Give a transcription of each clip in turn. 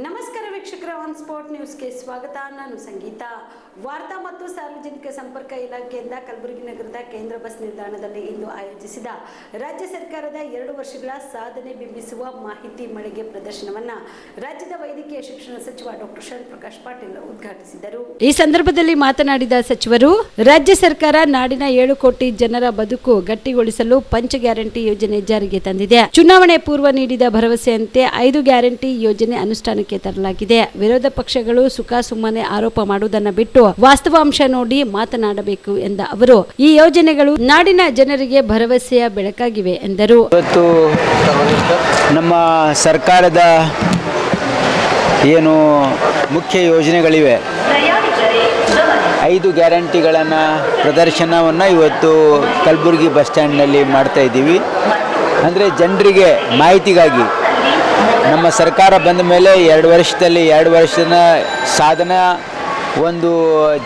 ನಮಸ್ಕಾರ ವೀಕ್ಷಕರ on spot ನ್ಯೂಸ್ಗೆ ಸ್ವಾಗತ. ನಾನು ಸಂಗೀತ. ವಾರ್ತಾ ಮತ್ತು ಸಾರ್ವಜನಿಕ ಸಂಪರ್ಕ ಇಲಾಖೆಯಿಂದ ಕಲಬುರಗಿ ನಗರದ ಕೇಂದ್ರ ಬಸ್ ನಿಲ್ದಾಣದಲ್ಲಿ ಇಂದು ಆಯೋಜಿಸಿದ ರಾಜ್ಯ ಸರ್ಕಾರದ ಎರಡು ವರ್ಷಗಳ ಸಾಧನೆ ಬಿಂಬಿಸುವ ಮಾಹಿತಿ ಮಳಿಗೆ ಪ್ರದರ್ಶನವನ್ನ ರಾಜ್ಯದ ವೈದ್ಯಕೀಯ ಶಿಕ್ಷಣ ಸಚಿವ ಡಾಕ್ಟರ್ ಶರಣ್ ಪ್ರಕಾಶ್ ಪಾಟೀಲ್ ಉದ್ಘಾಟಿಸಿದರು. ಈ ಸಂದರ್ಭದಲ್ಲಿ ಮಾತನಾಡಿದ ಸಚಿವರು, ರಾಜ್ಯ ಸರ್ಕಾರ ನಾಡಿನ ಏಳು ಕೋಟಿ ಜನರ ಬದುಕು ಗಟ್ಟಿಗೊಳಿಸಲು ಪಂಚ ಗ್ಯಾರಂಟಿ ಯೋಜನೆ ಜಾರಿಗೆ ತಂದಿದೆ. ಚುನಾವಣೆ ಪೂರ್ವ ನೀಡಿದ ಭರವಸೆಯಂತೆ ಐದು ಗ್ಯಾರಂಟಿ ಯೋಜನೆ ಅನುಷ್ಠಾನಕ್ಕೆ ತರಲಾಗಿದೆ. ವಿರೋಧ ಪಕ್ಷಗಳು ಸುಖ ಸುಮ್ಮನೆ ಆರೋಪ ಮಾಡುವುದನ್ನು ಬಿಟ್ಟು ವಾಸ್ತವಾಂಶ ನೋಡಿ ಮಾತನಾಡಬೇಕು ಎಂದ ಅವರು. ಈ ಯೋಜನೆಗಳು ನಾಡಿನ ಜನರಿಗೆ ಭರವಸೆಯ ಬೆಳಕಾಗಿವೆ ಎಂದರು. ಇವತ್ತು ನಮ್ಮ ಸರ್ಕಾರದ ಏನು ಮುಖ್ಯ ಯೋಜನೆಗಳಿವೆ. ಐದು ಗ್ಯಾರಂಟಿಗಳನ್ನು ಪ್ರದರ್ಶನವನ್ನು ಇವತ್ತು ಕಲಬುರಗಿ ಬಸ್ ಸ್ಟ್ಯಾಂಡ್ನಲ್ಲಿ ಮಾಡ್ತಾ ಇದ್ದೀವಿ. ಅಂದರೆ ಜನರಿಗೆ ಮಾಹಿತಿಗಾಗಿ ನಮ್ಮ ಸರ್ಕಾರ ಬಂದ ಮೇಲೆ ಎರಡು ವರ್ಷದಲ್ಲಿ ಎರಡು ವರ್ಷದ ಸಾಧನ ಒಂದು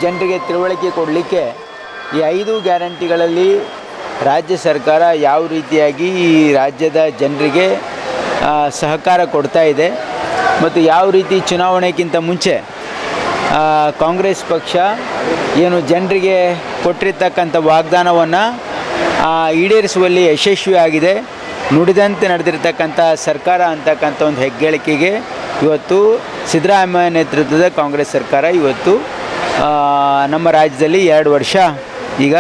ಜನರಿಗೆ ತಿಳುವಳಿಕೆ ಕೊಡಲಿಕ್ಕೆ ಈ ಐದು ಗ್ಯಾರಂಟಿಗಳಲ್ಲಿ ರಾಜ್ಯ ಸರ್ಕಾರ ಯಾವ ರೀತಿಯಾಗಿ ಈ ರಾಜ್ಯದ ಜನರಿಗೆ ಸಹಕಾರ ಕೊಡ್ತಾ ಇದೆ ಮತ್ತು ಯಾವ ರೀತಿ ಚುನಾವಣೆಗಿಂತ ಮುಂಚೆ ಕಾಂಗ್ರೆಸ್ ಪಕ್ಷ ಏನು ಜನರಿಗೆ ಕೊಟ್ಟಿರ್ತಕ್ಕಂಥ ವಾಗ್ದಾನವನ್ನು ಈಡೇರಿಸುವಲ್ಲಿ ಯಶಸ್ವಿಯಾಗಿದೆ. ನುಡಿದಂತೆ ನಡೆದಿರ್ತಕ್ಕಂಥ ಸರ್ಕಾರ ಅಂತಕ್ಕಂಥ ಒಂದು ಹೆಗ್ಗಳಿಕೆಗೆ ಇವತ್ತು ಸಿದ್ದರಾಮಯ್ಯ ನೇತೃತ್ವದ ಕಾಂಗ್ರೆಸ್ ಸರ್ಕಾರ ಇವತ್ತು ನಮ್ಮ ರಾಜ್ಯದಲ್ಲಿ ಎರಡು ವರ್ಷ ಈಗ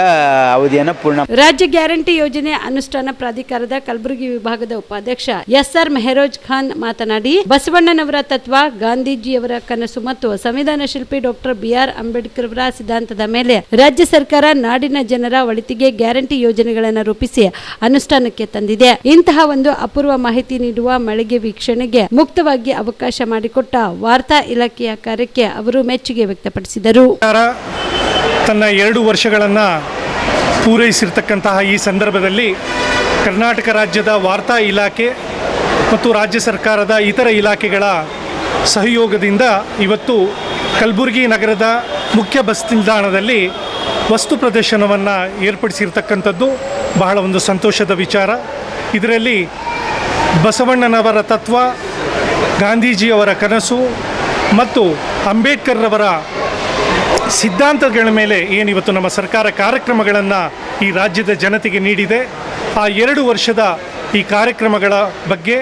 ಅವಧಿಯನ್ನು ಪೂರ್ಣ ರಾಜ್ಯ ಗ್ಯಾರಂಟಿ ಯೋಜನೆ ಅನುಷ್ಠಾನ ಪ್ರಾಧಿಕಾರದ ಕಲಬುರಗಿ ವಿಭಾಗದ ಉಪಾಧ್ಯಕ್ಷ ಎಸ್ ಆರ್ ಮೆಹರೋಜ್ ಖಾನ್ ಮಾತನಾಡಿ ಬಸವಣ್ಣನವರ ತತ್ವ ಗಾಂಧೀಜಿಯವರ ಕನಸು ಮತ್ತು ಸಂವಿಧಾನ ಶಿಲ್ಪಿ ಡಾಕ್ಟರ್ ಬಿಆರ್ ಅಂಬೇಡ್ಕರ್ ಅವರ ಸಿದ್ಧಾಂತದ ಮೇಲೆ ರಾಜ್ಯ ಸರ್ಕಾರ ನಾಡಿನ ಜನರ ಒಳಿತಿಗೆ ಗ್ಯಾರಂಟಿ ಯೋಜನೆಗಳನ್ನು ರೂಪಿಸಿ ಅನುಷ್ಠಾನಕ್ಕೆ ತಂದಿದೆ. ಇಂತಹ ಒಂದು ಅಪೂರ್ವ ಮಾಹಿತಿ ನೀಡುವ ಮಳಿಗೆ ವೀಕ್ಷಣೆಗೆ ಮುಕ್ತವಾಗಿ ಅವಕಾಶ ಮಾಡಿಕೊಟ್ಟ ವಾರ್ತಾ ಇಲಾಖೆಯ ಕಾರ್ಯಕ್ಕೆ ಅವರು ಮೆಚ್ಚುಗೆ ವ್ಯಕ್ತಪಡಿಸಿದರು. ತನ್ನ ಎರಡು ವರ್ಷಗಳನ್ನು ಪೂರೈಸಿರ್ತಕ್ಕಂತಹ ಈ ಸಂದರ್ಭದಲ್ಲಿ ಕರ್ನಾಟಕ ರಾಜ್ಯದ ವಾರ್ತಾ ಇಲಾಖೆ ಮತ್ತು ರಾಜ್ಯ ಸರ್ಕಾರದ ಇತರ ಇಲಾಖೆಗಳ ಸಹಯೋಗದಿಂದ ಇವತ್ತು ಕಲಬುರಗಿ ನಗರದ ಮುಖ್ಯ ಬಸ್ ನಿಲ್ದಾಣದಲ್ಲಿ ವಸ್ತು ಪ್ರದರ್ಶನವನ್ನು ಏರ್ಪಡಿಸಿರ್ತಕ್ಕಂಥದ್ದು ಬಹಳ ಒಂದು ಸಂತೋಷದ ವಿಚಾರ. ಇದರಲ್ಲಿ ಬಸವಣ್ಣನವರ ತತ್ವ, ಗಾಂಧೀಜಿಯವರ ಕನಸು ಮತ್ತು ಅಂಬೇಡ್ಕರ್ರವರ ಸಿದ್ಧಾಂತಗಳ ಮೇಲೆ ಏನಿವತ್ತು ನಮ್ಮ ಸರ್ಕಾರ ಕಾರ್ಯಕ್ರಮಗಳನ್ನು ಈ ರಾಜ್ಯದ ಜನತೆಗೆ ನೀಡಿದೆ, ಆ ಎರಡು ವರ್ಷದ ಈ ಕಾರ್ಯಕ್ರಮಗಳ ಬಗ್ಗೆ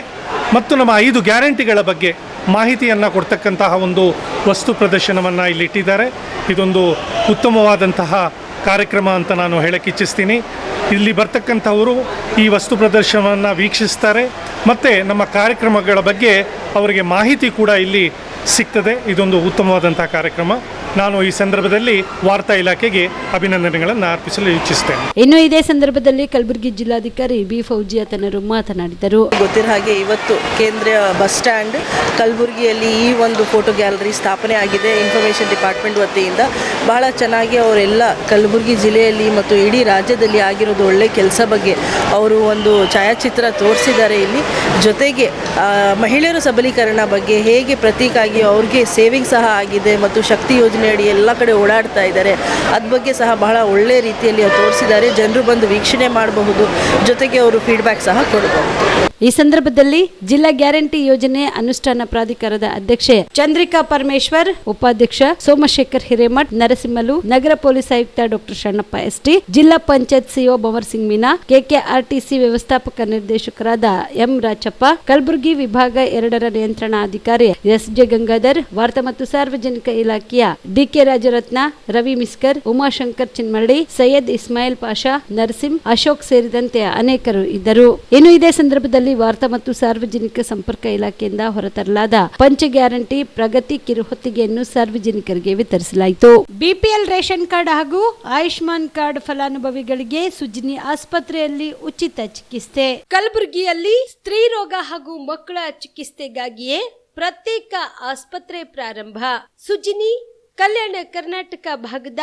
ಮತ್ತು ನಮ್ಮ ಐದು ಗ್ಯಾರಂಟಿಗಳ ಬಗ್ಗೆ ಮಾಹಿತಿಯನ್ನು ಕೊಡ್ತಕ್ಕಂತಹ ಒಂದು ವಸ್ತು ಪ್ರದರ್ಶನವನ್ನು ಇಲ್ಲಿ ಇಟ್ಟಿದ್ದಾರೆ. ಇದೊಂದು ಉತ್ತಮವಾದಂತಹ ಕಾರ್ಯಕ್ರಮ ಅಂತ ನಾನು ಹೇಳಕ್ಕೆ ಇಚ್ಛಿಸ್ತೀನಿ. ಇಲ್ಲಿ ಬರ್ತಕ್ಕಂಥವರು ಈ ವಸ್ತು ಪ್ರದರ್ಶನವನ್ನು ವೀಕ್ಷಿಸ್ತಾರೆ. ಮತ್ತು ನಮ್ಮ ಕಾರ್ಯಕ್ರಮಗಳ ಬಗ್ಗೆ ಅವರಿಗೆ ಮಾಹಿತಿ ಕೂಡ ಇಲ್ಲಿ ಸಿಗ್ತದೆ. ಇದೊಂದು ಉತ್ತಮವಾದಂಥ ಕಾರ್ಯಕ್ರಮ. ನಾನು ಈ ಸಂದರ್ಭದಲ್ಲಿ ವಾರ್ತಾ ಇಲಾಖೆಗೆ ಅಭಿನಂದನೆಗಳನ್ನು ಅರ್ಪಿಸಲು ಇಚ್ಛಿಸ್ತೇನೆ. ಇನ್ನು ಇದೇ ಸಂದರ್ಭದಲ್ಲಿ ಕಲಬುರಗಿ ಜಿಲ್ಲಾಧಿಕಾರಿ ಬಿ ಫೌಜಿ ತನ್ನರು ಮಾತನಾಡಿದರು. ಗೊತ್ತಿರೋ ಹಾಗೆ ಇವತ್ತು ಕೇಂದ್ರ ಬಸ್ ಸ್ಟ್ಯಾಂಡ್ ಕಲಬುರಗಿಯಲ್ಲಿ ಈ ಒಂದು ಫೋಟೋ ಗ್ಯಾಲರಿ ಸ್ಥಾಪನೆ ಆಗಿದೆ. ಇನ್ಫಾರ್ಮೇಶನ್ ಡಿಪಾರ್ಟ್ಮೆಂಟ್ ವತಿಯಿಂದ ಬಹಳ ಚೆನ್ನಾಗಿ ಅವರೆಲ್ಲ ಕಲಬುರಗಿ ಜಿಲ್ಲೆಯಲ್ಲಿ ಮತ್ತು ಇಡೀ ರಾಜ್ಯದಲ್ಲಿ ಆಗಿರೋದು ಒಳ್ಳೆ ಕೆಲಸ ಬಗ್ಗೆ ಅವರು ಒಂದು ಛಾಯಾಚಿತ್ರ ತೋರಿಸಿದ್ದಾರೆ. ಇಲ್ಲಿ ಜೊತೆಗೆ ಮಹಿಳೆಯರ ಸಬಲೀಕರಣ ಬಗ್ಗೆ ಹೇಗೆ ಪ್ರತೀಕಾಗಿ ಅವ್ರಿಗೆ ಸೇವಿಂಗ್ ಸಹ ಆಗಿದೆ ಮತ್ತು ಶಕ್ತಿ ಯೋಜನೆ ಅಡಿ ಎಲ್ಲ ಕಡೆ ಓಡಾಡ್ತಾ ಇದ್ದಾರೆ. ಅದ್ರ ಬಗ್ಗೆ ಸಹ ಬಹಳ ಒಳ್ಳೆ ರೀತಿಯಲ್ಲಿ ತೋರಿಸಿದ್ದಾರೆ. ಜನರು ಬಂದು ವೀಕ್ಷಣೆ ಮಾಡಬಹುದು. ಜೊತೆಗೆ ಅವರು ಫೀಡ್ಬ್ಯಾಕ್ ಸಹ ಕೊಡಬಹುದು. ಈ ಸಂದರ್ಭದಲ್ಲಿ ಜಿಲ್ಲಾ ಗ್ಯಾರಂಟಿ ಯೋಜನೆ ಅನುಷ್ಠಾನ ಪ್ರಾಧಿಕಾರದ ಅಧ್ಯಕ್ಷೆ ಚಂದ್ರಿಕಾ ಪರಮೇಶ್ವರ್, ಉಪಾಧ್ಯಕ್ಷ ಸೋಮಶೇಖರ್ ಹಿರೇಮಠ್, ನರಸಿಂಹಲು, ನಗರ ಪೊಲೀಸ್ ಆಯುಕ್ತ ಡಾಕ್ಟರ್ ಶಣಪ್ಪ ಎಸ್ ಟಿ ಜಿಲ್ಲಾ panchayat C O Bhavar Singh Meena, K K R T C ವ್ಯವಸ್ಥಾಪಕ ನಿರ್ದೇಶಕರಾದ ಎಂ ರಾಚಪ್ಪ ಕಲಬುರಗಿ ವಿಭಾಗ ಎರಡರ ನಿಯಂತ್ರಣಾಧಿಕಾರಿ ಎಸ್ ಜೆ ಗಂಗಾಧರ್, ವಾರ್ತಾ ಮತ್ತು ಸಾರ್ವಜನಿಕ ಇಲಾಖೆಯ ಡಿಕೆ ರಾಜರತ್ನ, ರವಿ ಮಿಸ್ಕರ್, ಉಮಾಶಂಕರ್ ಚಿನ್ಮಳ್ಳಿ ಸೈಯದ್ ಇಸ್ಮಾಯಿಲ್ ಪಾಷಾ ನರಸಿಂ ಅಶೋಕ್ ಸೇರಿದಂತೆ ಅನೇಕರು ಇದ್ದರು. ಇನ್ನು ಇದೇ ಸಂದರ್ಭದಲ್ಲಿ ವಾರ್ತಾ ಮತ್ತು ಸಾರ್ವಜನಿಕ ಸಂಪರ್ಕ ಇಲಾಖೆಯಿಂದ ಹೊರತರಲಾದ ಪಂಚ ಗ್ಯಾರಂಟಿ ಪ್ರಗತಿ ಕಿರುಹೊತ್ತಿಗೆಯನ್ನು ಸಾರ್ವಜನಿಕರಿಗೆ ವಿತರಿಸಲಾಯಿತು. ಬಿಪಿಎಲ್ ರೇಷನ್ ಕಾರ್ಡ್ ಹಾಗೂ ಆಯುಷ್ಮಾನ್ ಕಾರ್ಡ್ ಫಲಾನುಭವಿಗಳಿಗೆ ಸುಜಿನಿ ಆಸ್ಪತ್ರೆಯಲ್ಲಿ ಉಚಿತ ಚಿಕಿತ್ಸೆ. ಕಲಬುರಗಿಯಲ್ಲಿ ಸ್ತ್ರೀ ರೋಗ ಹಾಗೂ ಮಕ್ಕಳ ಚಿಕಿತ್ಸೆಗಾಗಿಯೇ ಪ್ರತ್ಯೇಕ ಆಸ್ಪತ್ರೆ ಪ್ರಾರಂಭ. ಸುಜಿನಿ, ಕಲ್ಯಾಣ ಕರ್ನಾಟಕ ಭಾಗದ